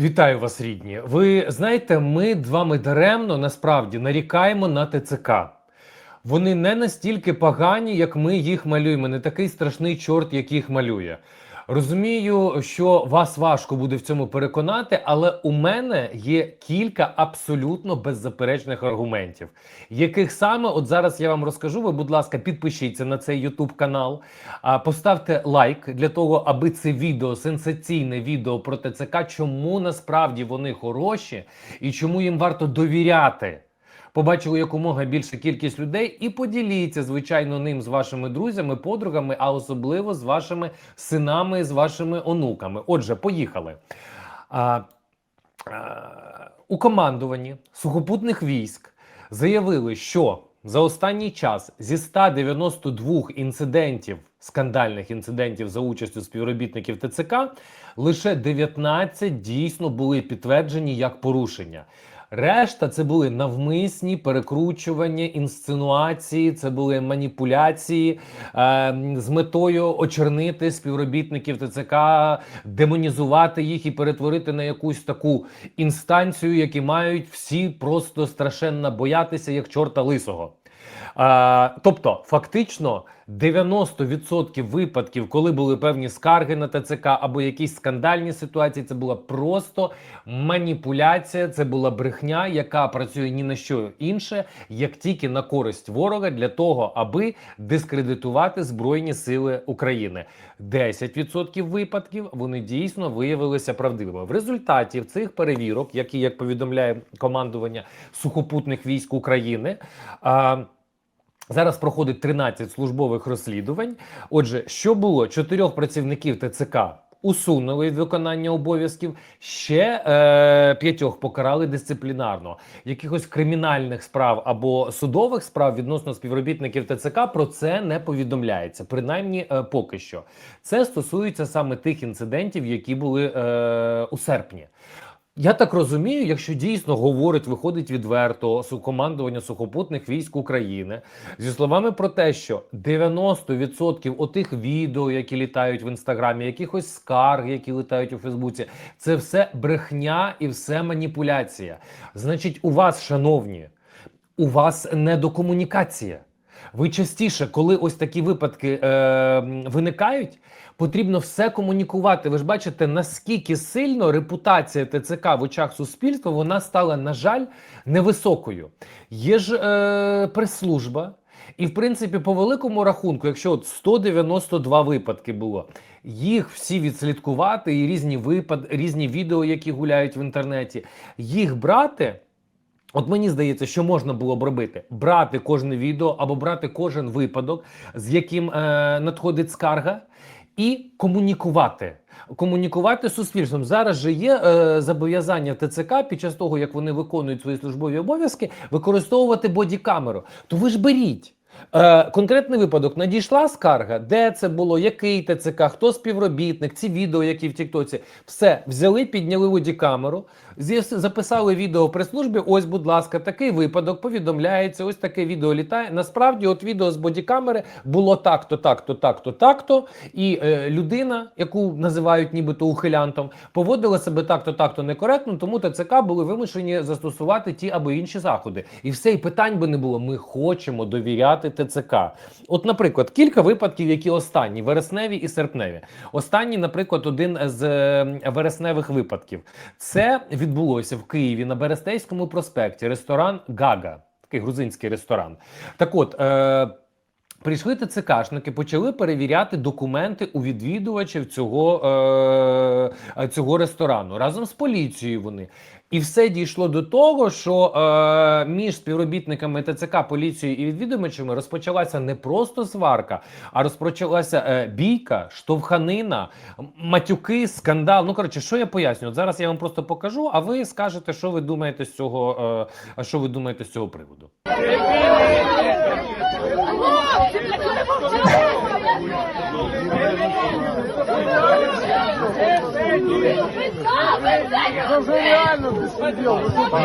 Вітаю вас, рідні. Ви знаєте, ми з вами даремно насправді нарікаємо на ТЦК. Вони не настільки погані, як ми їх малюємо. Не такий страшний чорт, як їх малює. Розумію, що вас важко буде в цьому переконати, але у мене є кілька абсолютно беззаперечних аргументів, яких саме от зараз я вам розкажу. Ви, будь ласка, підпишіться на цей YouTube канал, поставте лайк для того, аби це відео, сенсаційне відео про ТЦК, чому насправді вони хороші і чому їм варто довіряти. Побачили якомога більша кількість людей, і поділіться, звичайно, ним з вашими друзями, подругами, а особливо з вашими синами, з вашими онуками. Отже, поїхали. А, а, у командуванні сухопутних військ заявили, що за останній час зі 192 інцидентів, скандальних інцидентів за участю співробітників ТЦК, лише 19 дійсно були підтверджені як порушення. Решта це були навмисні перекручування, інсценуації, це були маніпуляції е, з метою очернити співробітників ТЦК, демонізувати їх і перетворити на якусь таку інстанцію, які мають всі просто страшенно боятися як чорта лисого. Е, тобто, фактично, 90% випадків, коли були певні скарги на ТЦК або якісь скандальні ситуації, це була просто маніпуляція, це була брехня, яка працює ні на що інше, як тільки на користь ворога для того, аби дискредитувати Збройні Сили України. 10% випадків вони дійсно виявилися правдивими. В результаті цих перевірок, які як повідомляє командування сухопутних військ України. Зараз проходить 13 службових розслідувань. Отже, що було? Чотирьох працівників ТЦК усунули від виконання обов'язків, ще е, п'ятьох покарали дисциплінарно. Якихось кримінальних справ або судових справ відносно співробітників ТЦК про це не повідомляється, принаймні е, поки що. Це стосується саме тих інцидентів, які були е, у серпні. Я так розумію, якщо дійсно говорить, виходить відверто командування сухопутних військ України зі словами про те, що 90% отих відео, які літають в інстаграмі, якихось скарг, які літають у Фейсбуці, це все брехня і все маніпуляція. Значить, у вас, шановні, у вас недокомунікація. Ви частіше, коли ось такі випадки е, виникають, потрібно все комунікувати. Ви ж бачите, наскільки сильно репутація ТЦК в очах суспільства вона стала, на жаль, невисокою. Є ж е, прес-служба, і в принципі, по великому рахунку, якщо от 192 випадки було, їх всі відслідкувати, і різні випад, різні відео, які гуляють в інтернеті, їх брати. От мені здається, що можна було б робити: брати кожне відео або брати кожен випадок, з яким е, надходить скарга, і комунікувати. Комунікувати з суспільством. Зараз же є е, зобов'язання ТЦК під час того, як вони виконують свої службові обов'язки, використовувати бодікамеру. То ви ж беріть. Е, конкретний випадок надійшла скарга, де це було, який ТЦК, хто співробітник, ці відео, які в Тіктоці, все взяли, підняли бодікамеру, з'яс- записали відео при службі. Ось, будь ласка, такий випадок повідомляється. Ось таке відео літає. Насправді, от відео з бодікамери було так-то, так-то, так-то, так-то. І е, людина, яку називають нібито ухилянтом, поводила себе так-то, так-то некоректно, тому ТЦК були вимушені застосувати ті або інші заходи. І все, і питань би не було. Ми хочемо довіряти ТЦК. От, наприклад, кілька випадків, які останні вересневі і серпневі. Останній, наприклад, один з е, вересневих випадків. Це відбулося в Києві на Берестейському проспекті. Ресторан Гага, такий грузинський ресторан. Так от. Е, Прийшли ТЦКшники, почали перевіряти документи у відвідувачів цього, е, цього ресторану разом з поліцією. Вони і все дійшло до того, що е, між співробітниками ТЦК, поліцією і відвідувачами розпочалася не просто сварка, а розпочалася е, бійка, штовханина, матюки, скандал. Ну коротше, що я поясню? От зараз я вам просто покажу, а ви скажете, що ви думаєте з цього, е, що ви думаєте з цього приводу.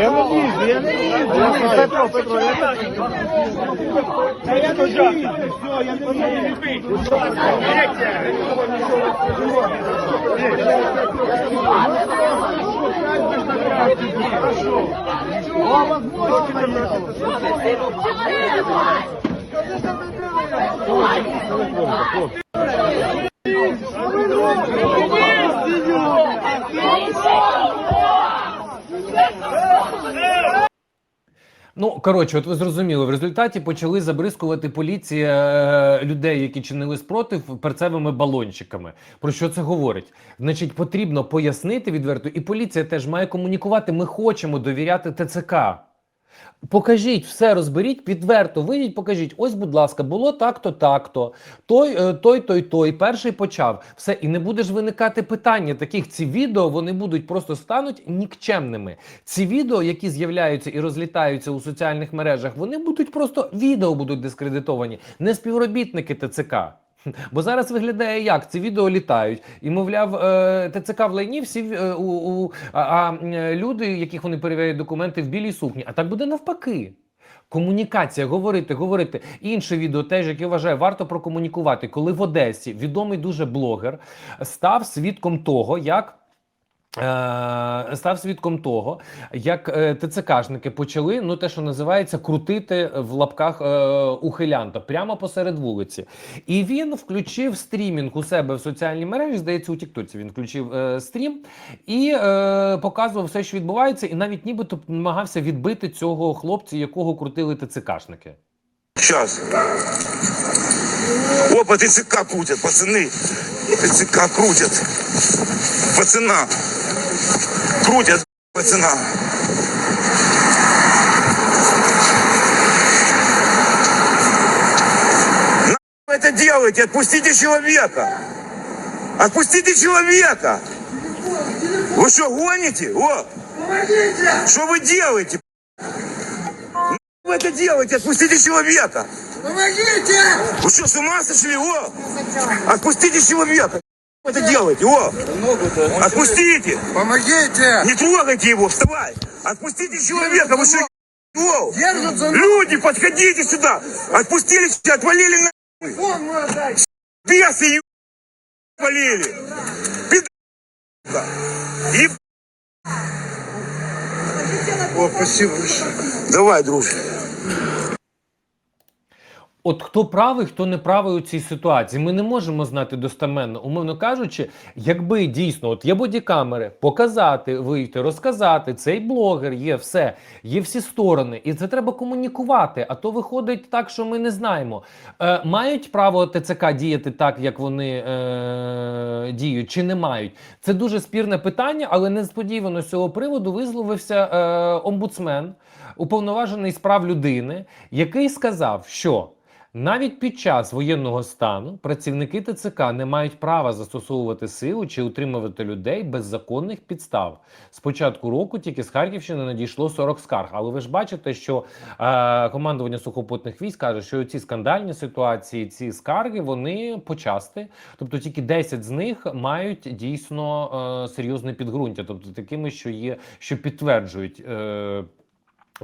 Я не вижу, я не вижу. Да я не вижу. Все, я не вижу. пришел. О, возможно, Ну коротше, от ви зрозуміли, в результаті почали забризкувати поліція е, людей, які чинили спротив перцевими балончиками. Про що це говорить? Значить, потрібно пояснити відверто, і поліція теж має комунікувати. Ми хочемо довіряти ТЦК. Покажіть все, розберіть, підверто, вийдіть, покажіть. Ось, будь ласка, було так-то, так-то. Той, е, той, той, той, перший почав. Все, і не буде ж виникати питання таких. Ці відео вони будуть просто стануть нікчемними. Ці відео, які з'являються і розлітаються у соціальних мережах, вони будуть просто відео будуть дискредитовані, не співробітники ТЦК. Бо зараз виглядає як ці відео літають, і мовляв, е, ТЦК в лайні всі е, у, у а, а е, люди, яких вони перевіряють документи в білій сукні. А так буде навпаки. Комунікація, говорити, говорити. Інше відео теж, яке вважаю, варто прокомунікувати, коли в Одесі відомий дуже блогер став свідком того, як. Е, Став свідком того, як е, ТЦКшники почали, ну те, що називається, крутити в лапках е, ухилянта прямо посеред вулиці. І він включив стрімінг у себе в соціальній мережі, здається, у Тіктоці він включив е, стрім і е, показував все, що відбувається, і навіть нібито намагався відбити цього хлопця, якого крутили ТЦКшники. Сейчас. Опа, ТЦК крутят, пацаны. ТЦК крутят. Пацана. Крутят пацана. Вы это делаете? Отпустите человека. Отпустите человека. Вы что, гоните? О! Что вы делаете? Вы это делаете? Отпустите человека. Помогите! Вы что, с ума сошли? О! Отпустите человека! Вы это делаете? О! Отпустите! Помогите! Не трогайте его! Вставай! Отпустите человека! Вы что? О! Люди, подходите сюда! Отпустили, отвалили на бесы, еб... отвалили! Пидорка! Еб... О, спасибо большое. Давай, друже. От хто правий, хто не правий у цій ситуації, ми не можемо знати достеменно. Умовно кажучи, якби дійсно от є бодікамери, показати, вийти, розказати, цей блогер є все, є всі сторони, і це треба комунікувати. А то виходить так, що ми не знаємо. Е, мають право ТЦК діяти так, як вони е, діють, чи не мають? Це дуже спірне питання, але несподівано з цього приводу висловився е, омбудсмен, уповноважений з прав людини, який сказав, що. Навіть під час воєнного стану працівники ТЦК не мають права застосовувати силу чи утримувати людей без законних підстав. З початку року тільки з Харківщини надійшло 40 скарг. Але ви ж бачите, що е, командування сухопутних військ каже, що ці скандальні ситуації, ці скарги, вони почасти. Тобто тільки 10 з них мають дійсно е, серйозне підґрунтя, тобто такими, що є, що підтверджують. Е,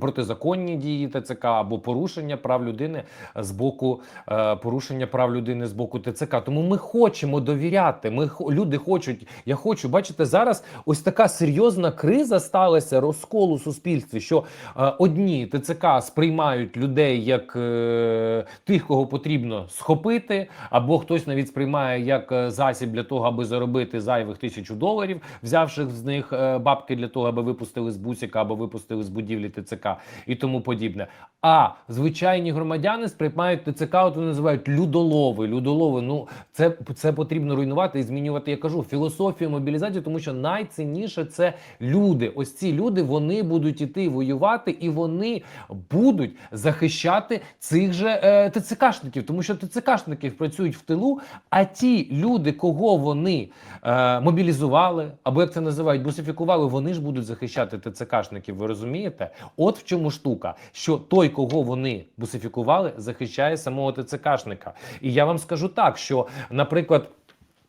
Протизаконні дії ТЦК або порушення прав людини з боку е, порушення прав людини з боку ТЦК. Тому ми хочемо довіряти. Ми люди хочуть. Я хочу бачите зараз. Ось така серйозна криза сталася розкол у суспільстві. Що е, одні ТЦК сприймають людей як е, тих, кого потрібно схопити, або хтось навіть сприймає як е, засіб для того, аби заробити зайвих тисячу доларів, взявши з них е, бабки для того, аби випустили з бусика або випустили з будівлі ТЦК і тому подібне. А звичайні громадяни сприймають ТЦК, от вони називають людолови. Людолови. Ну це, це потрібно руйнувати і змінювати. Я кажу філософію мобілізації, тому що найцінніше це люди. Ось ці люди вони будуть іти воювати, і вони будуть захищати цих же е, ТЦКшників, тому що ТЦКшники працюють в тилу. А ті люди, кого вони е, мобілізували, або як це називають, бусифікували, вони ж будуть захищати ТЦКшників. Ви розумієте? От в чому штука, що той, кого вони бусифікували, захищає самого ТЦКшника. І я вам скажу так, що, наприклад.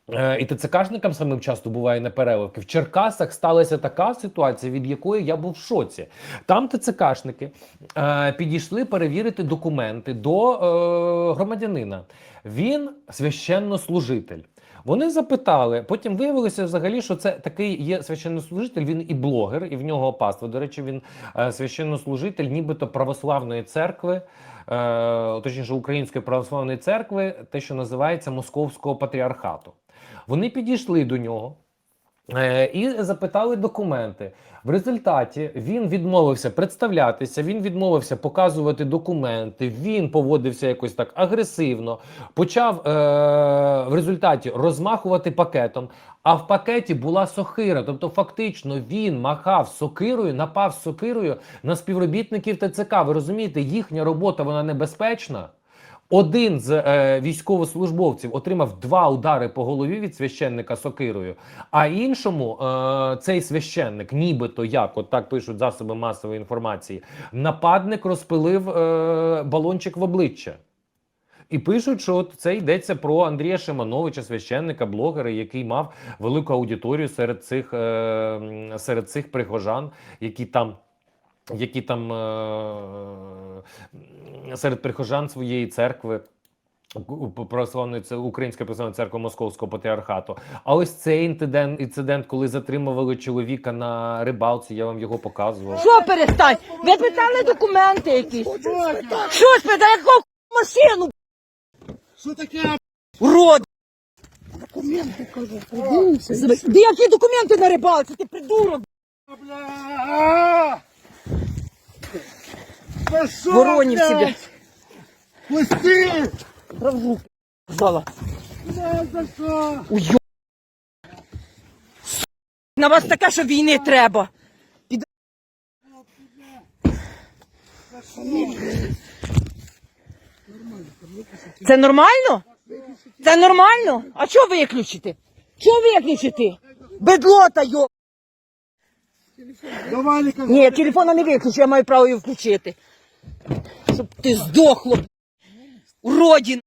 Е, І ТЦКшникам самим часто буває непереливки. В Черкасах сталася така ситуація, від якої я був в шоці. Там ТЦКшники е, підійшли перевірити документи до е, громадянина. Він священнослужитель. Вони запитали. Потім виявилося взагалі, що це такий є священнослужитель. Він і блогер, і в нього паства. До речі, він е, священнослужитель, нібито православної церкви, е, точніше української православної церкви, те, що називається Московського патріархату. Вони підійшли до нього. Е, І запитали документи. В результаті він відмовився представлятися, він відмовився показувати документи. Він поводився якось так агресивно. Почав е- в результаті розмахувати пакетом. А в пакеті була сокира. Тобто, фактично, він махав сокирою, напав сокирою на співробітників ТЦК. Ви розумієте, їхня робота вона небезпечна. Один з е, військовослужбовців отримав два удари по голові від священника сокирою, а іншому е, цей священник, нібито як, от так пишуть засоби масової інформації, нападник розпилив е, балончик в обличчя. І пишуть, що от це йдеться про Андрія Шимановича, священника, блогера, який мав велику аудиторію серед цих, е, серед цих прихожан, які там. Які там е, серед прихожан своєї церкви православної це Українська православна церква Московського патріархату. А ось цей інцидент, інцидент, коли затримували чоловіка на рибалці, я вам його показував. Що перестань? Ви питали документи якісь? Що спитали? Яку машину? Що таке? Урод! Документи, кажу, Де які документи на рибалці? Ти придурок! Бля! Пошел, Воронів блядь! себе. Пусти! Траву зала. Да, за? Уйо. На вас таке, що війни треба. Під... Це нормально? Це нормально? А що виключити? Що виключити? Бедлота, йо. Давай, не. Ні, телефона не виключу, я маю право його включити. Щоб ти здохло. Уродін.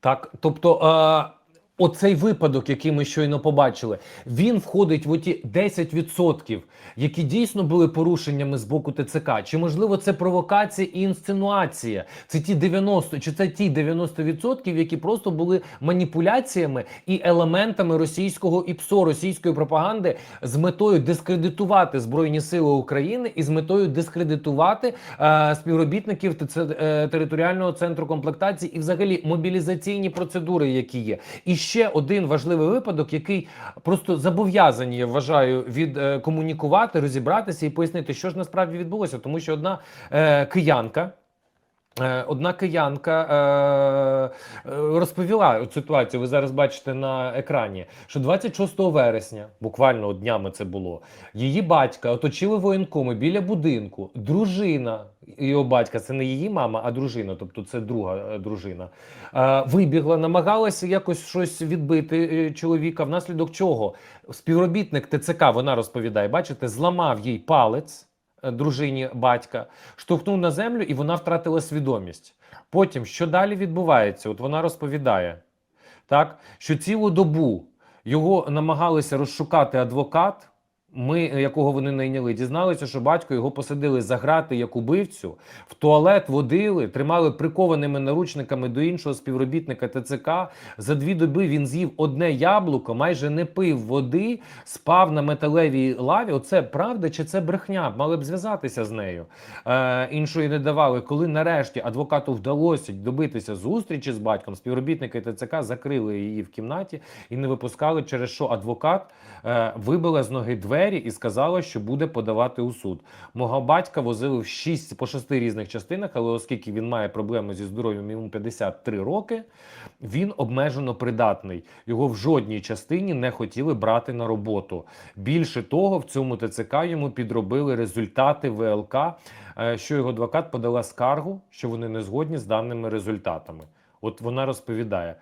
Так, тобто, е, оцей випадок, який ми щойно побачили, він входить в оті 10%, які дійсно були порушеннями з боку ТЦК. Чи можливо це провокація і інсценуація? Це ті 90, чи це ті 90%, які просто були маніпуляціями і елементами російського ІПСО, російської пропаганди з метою дискредитувати Збройні Сили України і з метою дискредитувати е, співробітників ТЦ, е, територіального центру комплектації і взагалі мобілізаційні процедури, які є. І ще один важливий випадок, який просто зобов'язані, я вважаю, від е, комунікувати, розібратися і пояснити, що ж насправді відбулося, тому що одна е, киянка. Е, Одна киянка е, е, розповіла ситуацію. Ви зараз бачите на екрані, що 26 вересня, буквально днями це було. Її батька оточили воєнкоми біля будинку. Дружина його батька, це не її мама, а дружина, тобто це друга дружина. Вибігла, намагалася якось щось відбити чоловіка. Внаслідок чого співробітник ТЦК вона розповідає, бачите, зламав їй палець дружині батька, штовхнув на землю, і вона втратила свідомість. Потім, що далі відбувається? От вона розповідає, так, що цілу добу його намагалися розшукати адвокат. Ми, якого вони найняли, дізналися, що батько його посадили за грати як убивцю, в туалет водили, тримали прикованими наручниками до іншого співробітника ТЦК. За дві доби він з'їв одне яблуко, майже не пив води, спав на металевій лаві. Оце правда чи це брехня? Мали б зв'язатися з нею. Е, іншої не давали. Коли нарешті адвокату вдалося добитися зустрічі з батьком, співробітники ТЦК закрили її в кімнаті і не випускали, через що адвокат е, вибила з ноги двері і сказала, що буде подавати у суд. Мого батька возили в шість по шести різних частинах, але оскільки він має проблеми зі здоров'ям, йому 53 роки. Він обмежено придатний. Його в жодній частині не хотіли брати на роботу. Більше того, в цьому ТЦК йому підробили результати ВЛК, е, що його адвокат подала скаргу, що вони не згодні з даними результатами. От вона розповідає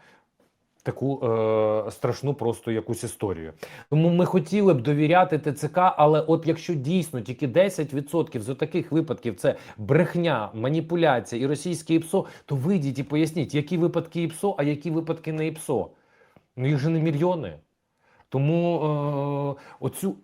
таку е, страшну просто якусь історію. Тому ми хотіли б довіряти ТЦК, але от якщо дійсно тільки 10% з таких випадків це брехня, маніпуляція і російське ІПСО, то вийдіть і поясніть, які випадки ІПСО, а які випадки не ІПСО. Ну їх же не мільйони. Тому е, оцю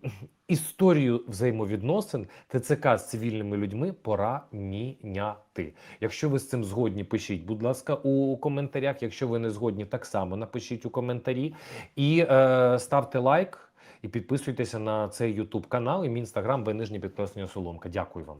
історію взаємовідносин ТЦК з цивільними людьми пора міняти. Якщо ви з цим згодні, пишіть, будь ласка, у коментарях. Якщо ви не згодні, так само напишіть у коментарі і е, ставте лайк. І підписуйтеся на цей YouTube канал і мій інстаграм, ви нижнє підкреслення Соломка. Дякую вам.